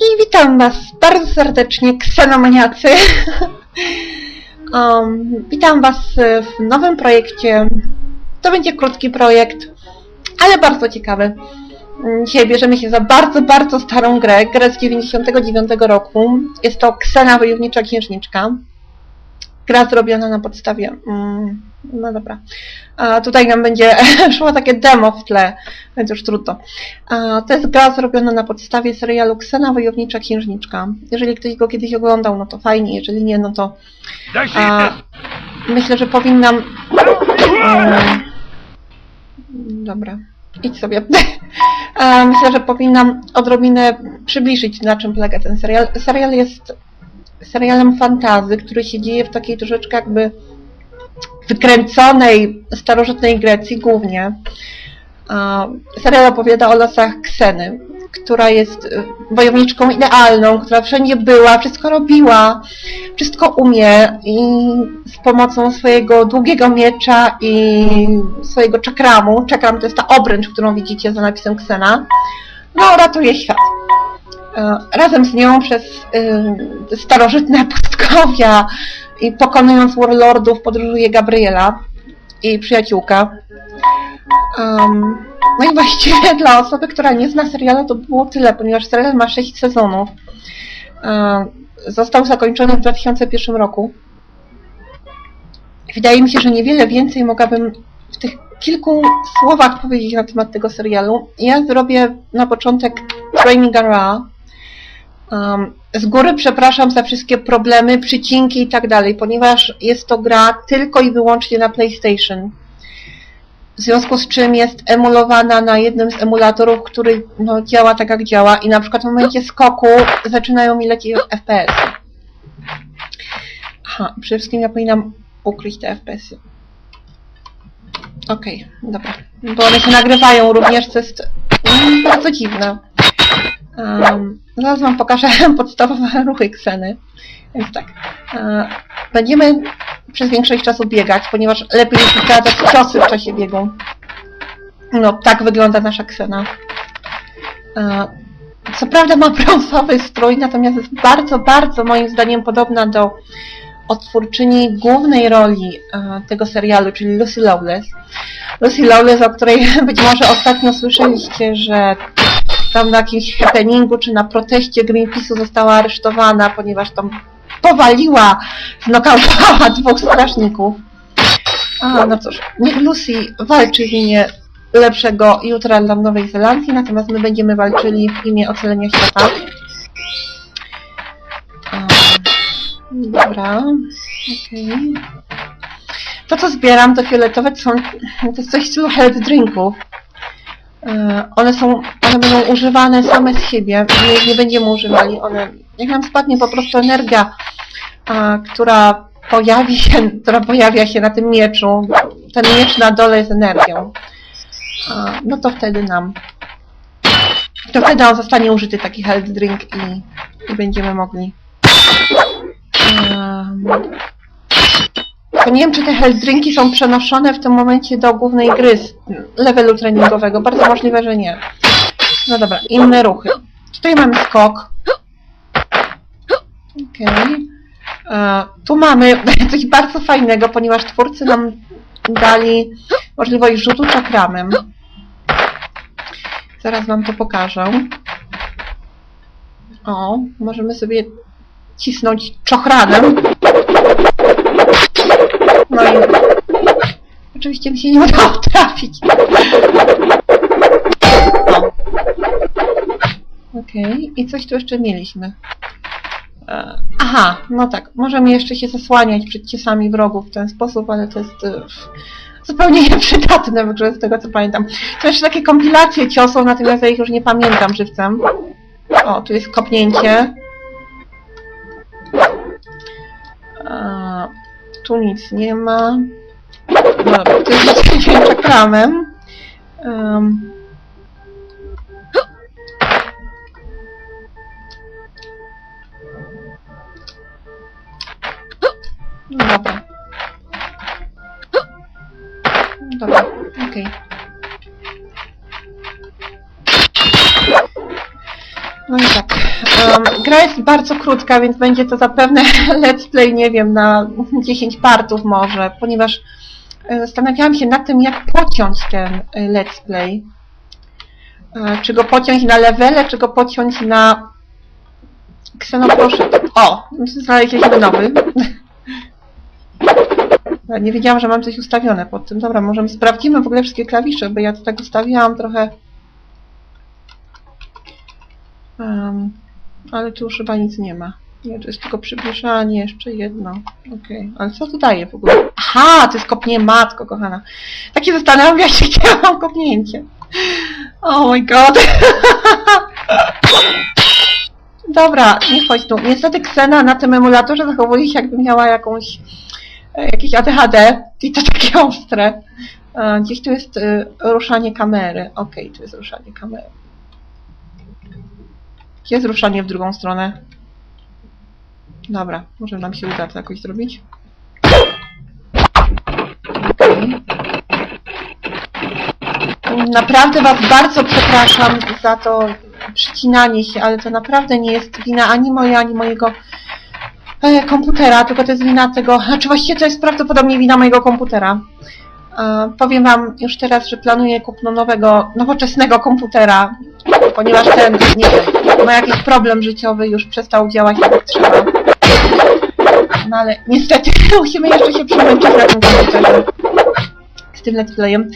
I witam Was bardzo serdecznie, ksenomaniacy. um, witam Was w nowym projekcie. To będzie krótki projekt, ale bardzo ciekawy. Dzisiaj bierzemy się za bardzo, bardzo starą grę, grę z 99 roku. Jest to Ksena Wojownicza Księżniczka. Gra zrobiona na podstawie... Mm, no dobra. A tutaj nam będzie szło takie demo w tle, więc już trudno. A to jest gra zrobiona na podstawie serialu Ksena Wojownicza Księżniczka. Jeżeli ktoś go kiedyś oglądał, no to fajnie, jeżeli nie, no to a, myślę, że powinnam... E, dobra, idź sobie. Myślę, że powinnam odrobinę przybliżyć, na czym polega ten serial. Serial jest serialem fantazy, który się dzieje w takiej troszeczkę jakby wykręconej, starożytnej Grecji głównie. Serial opowiada o losach Kseny, która jest y, wojowniczką idealną, która wszędzie była, wszystko robiła, wszystko umie i z pomocą swojego długiego miecza i swojego czakramu, czakram to jest ta obręcz, którą widzicie za napisem Ksena, no ratuje świat. E, Razem z nią przez y, starożytne pustkowia i pokonując warlordów podróżuje Gabriela, jej przyjaciółka. No i właściwie dla osoby, która nie zna serialu, to było tyle, ponieważ serial ma 6 sezonów. Um, został zakończony w 2001 roku. Wydaje mi się, że niewiele więcej mogłabym w tych kilku słowach powiedzieć na temat tego serialu. Ja zrobię na początek Training Ara. Z góry przepraszam za wszystkie problemy, przycinki i tak dalej, ponieważ jest to gra tylko i wyłącznie na PlayStation. W związku z czym jest emulowana na jednym z emulatorów, który no, działa tak jak działa i na przykład w momencie skoku zaczynają mi lecieć FPS. Aha, przede wszystkim ja powinnam ukryć te FPS-y. Okej, dobra. Bo one się nagrywają również, co jest mm, bardzo dziwne. Um, zaraz Wam pokażę podstawowe ruchy Kseny. Więc tak. E, będziemy przez większość czasu biegać, ponieważ lepiej jest wykładać ciosy w czasie biegu. No, tak wygląda nasza Ksena. E, co prawda ma brązowy strój, natomiast jest bardzo, bardzo moim zdaniem podobna do odtwórczyni głównej roli e, tego serialu, czyli Lucy Lawless. Lucy Lawless, o której być może ostatnio słyszeliście, że tam na jakimś happeningu czy na proteście Greenpeace'u została aresztowana, ponieważ tam powaliła, znokautowała dwóch strażników. A, no cóż, niech Lucy walczy w imię lepszego jutra dla Nowej Zelandii, natomiast my będziemy walczyli w imię ocalenia świata. Dobra, okej. To, co zbieram, to fioletowe, to to jest coś w stylu health drinków. E, One są, one będą używane same z siebie, ich nie będziemy używali. One, jak nam spadnie po prostu energia, a, która pojawi się, która pojawia się na tym mieczu, ten miecz na dole jest energią, a, no to wtedy nam, to wtedy on zostanie użyty taki health drink i, i będziemy mogli. Em, nie wiem, czy te health drinki są przenoszone w tym momencie do głównej gry z levelu treningowego. Bardzo możliwe, że nie. No dobra, inne ruchy. Tutaj mamy skok. Okej. E, Tu mamy coś bardzo fajnego, ponieważ twórcy nam dali możliwość rzutu czakramem. Zaraz wam to pokażę. O, możemy sobie cisnąć czochranem. Oczywiście mi się nie udało trafić. Okej, i coś tu jeszcze mieliśmy. E, Aha, no tak, możemy jeszcze się zasłaniać przed ciosami wrogów w ten sposób, ale to jest e, zupełnie nieprzydatne w grze, z tego co pamiętam. To jeszcze takie kompilacje ciosów, natomiast ja ich już nie pamiętam żywcem. O, tu jest kopnięcie. Tu nic nie ma. No dobra, to jest rzucenie czakramem. Um. Gra jest bardzo krótka, więc będzie to zapewne let's play, nie wiem, na 10 partów może, ponieważ e, zastanawiałam się nad tym, jak pociąć ten e, let's play. E, Czy go pociąć na levele, czy go pociąć na Ksenoproszę. O! Znaleźliśmy nowy. Nie wiedziałam, że mam coś ustawione pod tym. Dobra, może sprawdzimy w ogóle wszystkie klawisze, bo ja to tak ustawiłam trochę... Em, ale tu już chyba nic nie ma. Nie, to jest tylko przybliżanie, jeszcze jedno. Okej, ale co tu daje w ogóle? Aha, to jest kopnięcie, matko kochana. Tak się zastanawiam się, ja mam kopnięcie. Oh my god. Dobra, nie chodź tu. Niestety Ksena na tym emulatorze zachowuje się jakby miała jakąś e, jakieś ADHD i to takie ostre. E, Gdzieś tu jest e, ruszanie kamery. Okej, tu jest ruszanie kamery. Jest ruszanie w drugą stronę? Dobra, może nam się uda to jakoś zrobić. Naprawdę Was bardzo przepraszam za to przycinanie się, ale to naprawdę nie jest wina ani moja, ani mojego e, komputera, tylko to jest wina tego, znaczy właściwie to jest prawdopodobnie wina mojego komputera. E, powiem Wam już teraz, że planuję kupno nowego, nowoczesnego komputera, ponieważ ten, nie wiem, ma jakiś problem życiowy, już przestał działać jak trzeba. No ale niestety musimy jeszcze się przemęczyć na tym komputerze z tym let's playem.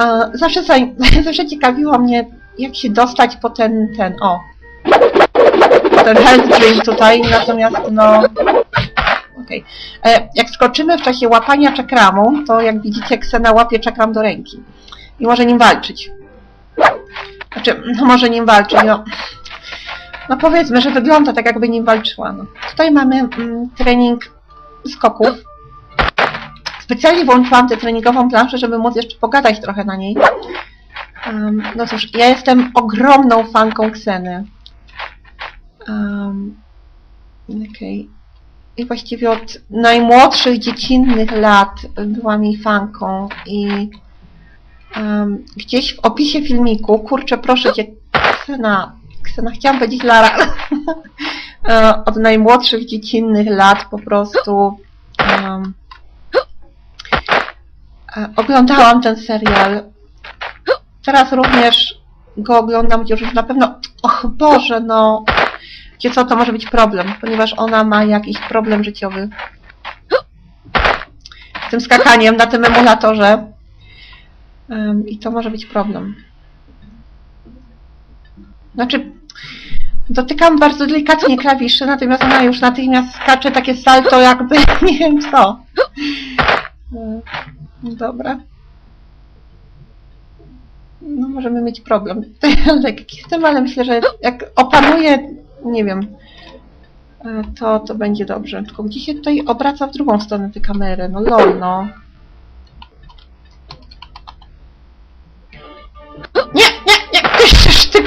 E, Zawsze, zawsze ciekawiło mnie, jak się dostać po ten, ten, o, ten health drink tutaj, natomiast no, okej. E, Jak skoczymy w czasie łapania czakramu, to jak widzicie, Ksena łapie czakram do ręki i może nim walczyć. Znaczy, no może nim walczyć, no. No powiedzmy, że wygląda tak, jakby nim walczyła. No. Tutaj mamy mm, trening skoków. Specjalnie włączyłam tę treningową planszę, żeby móc jeszcze pogadać trochę na niej. Um, no cóż, ja jestem ogromną fanką Kseny. Um, Okej. I właściwie od najmłodszych, dziecinnych lat byłam jej fanką i um, gdzieś w opisie filmiku, kurczę, proszę Cię, Ksena, Ksena, chciałam powiedzieć Lara, E, od najmłodszych, dziecinnych lat po prostu um, oglądałam ten serial. Teraz również go oglądam, chociaż już na pewno, och Boże, no, gdzie co, to może być problem, ponieważ ona ma jakiś problem życiowy z tym skakaniem na tym emulatorze Em, i to może być problem. Znaczy, dotykam bardzo delikatnie klawiszy, natomiast ona już natychmiast skacze takie salto jakby, nie wiem co. Dobra. No możemy mieć problem lekki z tym, ale myślę, że jak opanuję, nie wiem, e, to, to będzie dobrze. Tylko gdzie się tutaj obraca w drugą stronę te kamery? No lol, no. Nie, nie, nie! Ty!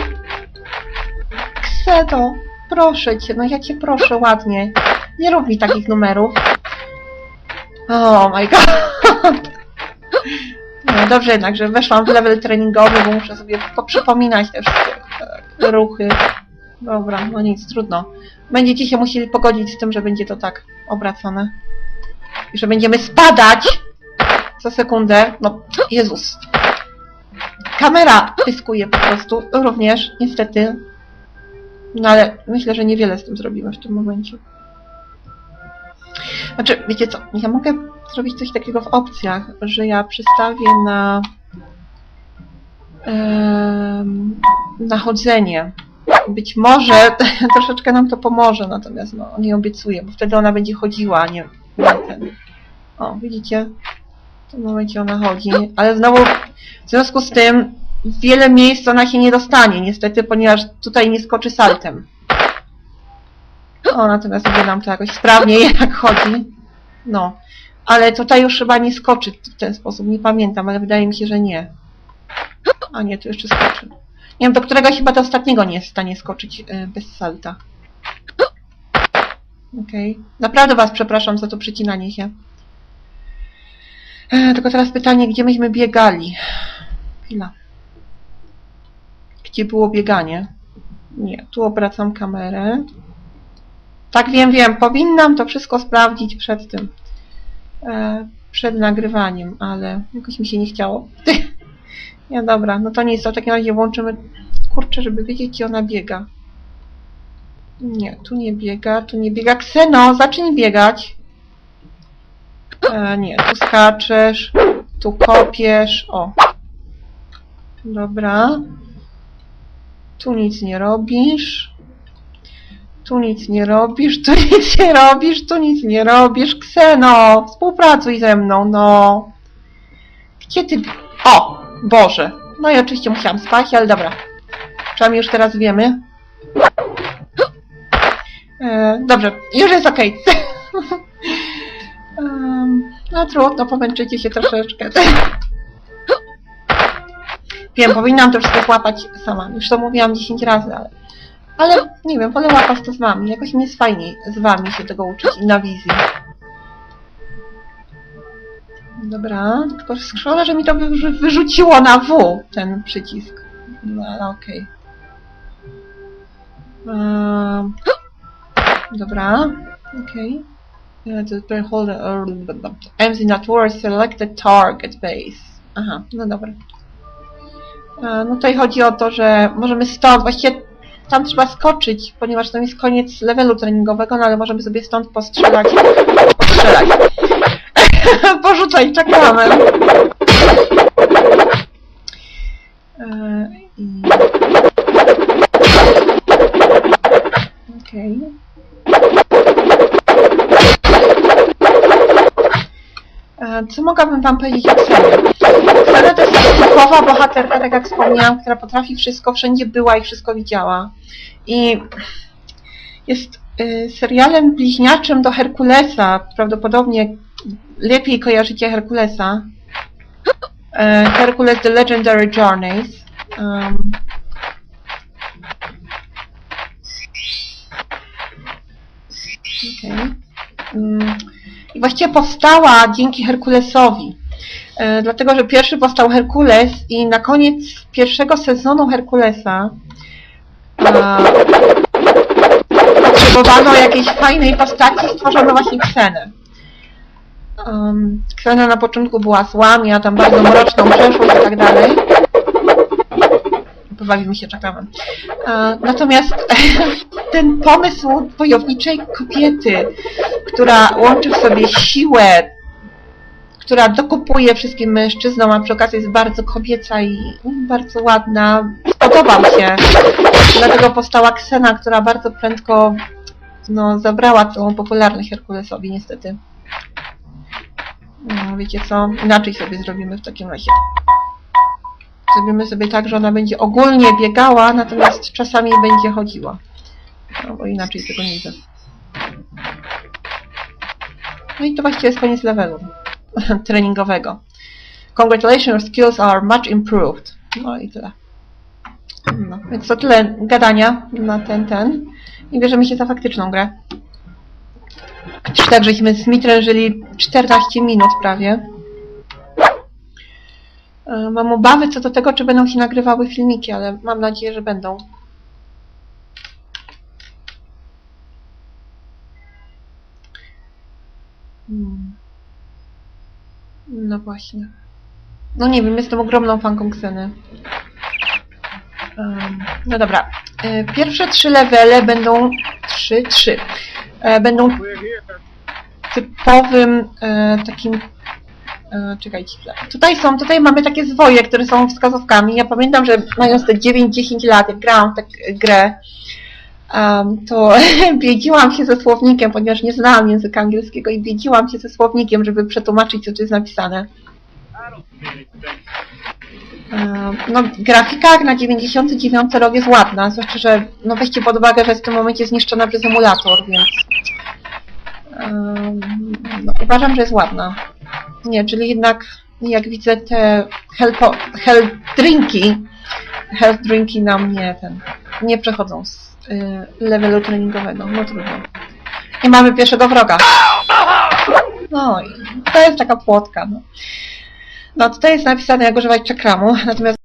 Kseto, proszę cię, no ja cię proszę ładnie. Nie rób mi takich numerów. Oh my god. No, dobrze jednak, że weszłam w level treningowy, bo muszę sobie poprzypominać te wszystkie e, ruchy. Dobra, no nic, trudno. Będziecie się musieli pogodzić z tym, że będzie to tak obracane. I że będziemy spadać co sekundę. No, Jezus. Kamera pyskuje po prostu, również, niestety. No ale myślę, że niewiele z tym zrobimy w tym momencie. Znaczy, wiecie co, ja mogę zrobić coś takiego w opcjach, że ja przestawię na em, na chodzenie. Być może troszeczkę nam to pomoże, natomiast no, nie obiecuję, bo wtedy ona będzie chodziła, a nie, nie ten. O, widzicie? W tym momencie ona chodzi, ale znowu w związku z tym wiele miejsc ona się nie dostanie, niestety, ponieważ tutaj nie skoczy saltem. O, natomiast idzie nam to jakoś sprawnie jak chodzi. No. Ale tutaj już chyba nie skoczy w ten sposób, nie pamiętam, ale wydaje mi się, że nie. A nie, tu jeszcze skoczy. Nie wiem, do którego chyba do ostatniego nie jest w stanie skoczyć y, bez salta. Okej. Naprawdę Was przepraszam za to przecinanie się. E, tylko teraz pytanie, gdzie myśmy biegali? Chwila. Gdzie było bieganie? Nie, tu obracam kamerę. Tak, wiem, wiem. Powinnam to wszystko sprawdzić przed tym. E, przed nagrywaniem, ale jakoś mi się nie chciało. Nie, dobra, no to nic, to w takim razie włączymy kurczę, żeby wiedzieć, gdzie ona biega. Nie, tu nie biega, tu nie biega. Kseno, zacznij biegać. E, nie, tu skaczesz, tu kopiesz, o. Dobra. Tu nic nie robisz. Tu nic nie robisz, tu nic nie robisz, tu nic nie robisz. Kseno, współpracuj ze mną, no. Gdzie ty... O, Boże. No i oczywiście musiałam spać, ale dobra. Przynajmniej już teraz wiemy. E, dobrze, już jest okej. Em, no trudno, pomęczycie się troszeczkę. Wiem, powinnam to wszystko złapać sama. Już to mówiłam 10 razy, ale... Ale nie wiem, wolę łapać to z wami. Jakoś mi jest fajniej z wami się tego uczyć i na wizji. Dobra, tylko szkoda, że mi to wy- wyrzuciło na W, ten przycisk. No ale okej. Ehm, Dobra, okej. Player holder aims in towards selected target base. Aha, no dobra. E, No tutaj chodzi o to, że możemy stąd, właściwie tam trzeba skoczyć, ponieważ tam jest koniec levelu treningowego, no ale możemy sobie stąd postrzelać. Postrzelać. Porzucać czekamy. E. Okej. E, Co mogłabym Wam powiedzieć o Ksenie? Ksena to jest typowa bohaterka, tak jak wspomniałam, która potrafi wszystko, wszędzie była i wszystko widziała. I jest y, serialem bliźniaczym do Herkulesa. Prawdopodobnie lepiej kojarzycie Herkulesa. E, Hercules The Legendary Journeys. Um, Okej. Mm, I właściwie powstała dzięki Herkulesowi. E, dlatego, że pierwszy powstał Herkules i na koniec pierwszego sezonu Herkulesa potrzebowano jakiejś fajnej postaci, stworzono właśnie Ksenę. Um, Ksena na początku była zła, miała tam bardzo mroczną przeszłość i tak dalej. Powalimy się czekamy. E, Natomiast ten pomysł wojowniczej kobiety, która łączy w sobie siłę, która dokupuje wszystkim mężczyznom, a przy okazji jest bardzo kobieca i bardzo ładna, spodobał się. Dlatego powstała Ksena, która bardzo prędko no, zabrała tą popularność Herkulesowi, niestety. No, wiecie co? Inaczej sobie zrobimy w takim razie. Zrobimy sobie tak, że ona będzie ogólnie biegała, natomiast czasami będzie chodziła. No, bo inaczej tego nie widzę. No i to właściwie jest koniec levelu treningowego. Congratulations, your skills are much improved. No i tyle. No, więc to tyle gadania na ten, ten. I bierzemy się za faktyczną grę. Tak, żeśmy zmitrężyli 14 minut prawie. E, Mam obawy co do tego, czy będą się nagrywały filmiki, ale mam nadzieję, że będą. Hmm. No właśnie. No nie wiem, jestem ogromną fanką Kseny. No dobra. E, Pierwsze trzy levele będą... Trzy, trzy. E, Będą. Typowym e, takim... E, czekajcie chwilę. Tutaj są, tutaj mamy takie zwoje, które są wskazówkami. Ja pamiętam, że mając te 9-10 lat, jak grałam w tę grę, em, to biedziłam się ze słownikiem, ponieważ nie znałam języka angielskiego i biedziłam się ze słownikiem, żeby przetłumaczyć, co tu jest napisane. No, grafika na 99 rok jest ładna, zwłaszcza, że no weźcie pod uwagę, że w tym momencie zniszczona przez emulator, więc uważam, że jest ładna. Nie, czyli jednak jak widzę te health, health drinki, health drinki na mnie ten, nie przechodzą z y, levelu treningowego, no trudno. I mamy pierwszego wroga. No i to jest taka płotka, no. No tutaj jest napisane jak używać czekramu, natomiast